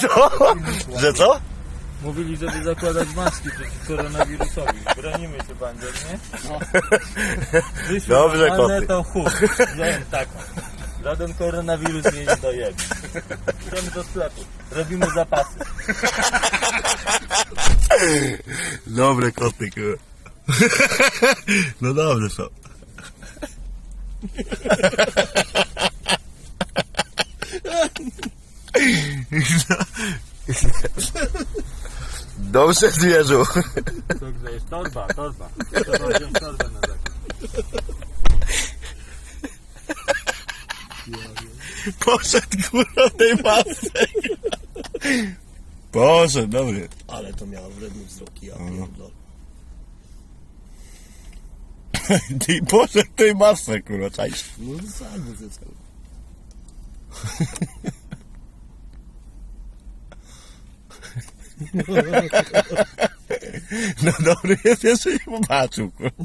Co? Że co? Mówili, żeby zakładać maski przeciw koronawirusowi. Bronimy się bandzior, nie? Wyszło Dobrze, koty. to chuj. Wziąłem taką. Żaden koronawirus mnie nie dojedzie. Idziemy do sklepu. Robimy zapasy. Dobre koty, kurwa. No dobre są. Dobrze zwierzu. Także jest torba, torba. Trzeba wziąć torbę na zakupy. Poszedł kurwa tej masce. Poszedł, dobry. Ale to miało wredny wzrok, ja No. pierdolę. Ty poszedł tej masce, kurwa, czaisz. No zasadnie ze cały. No dobry jest, jeszcze nie popatrzył, kurwa.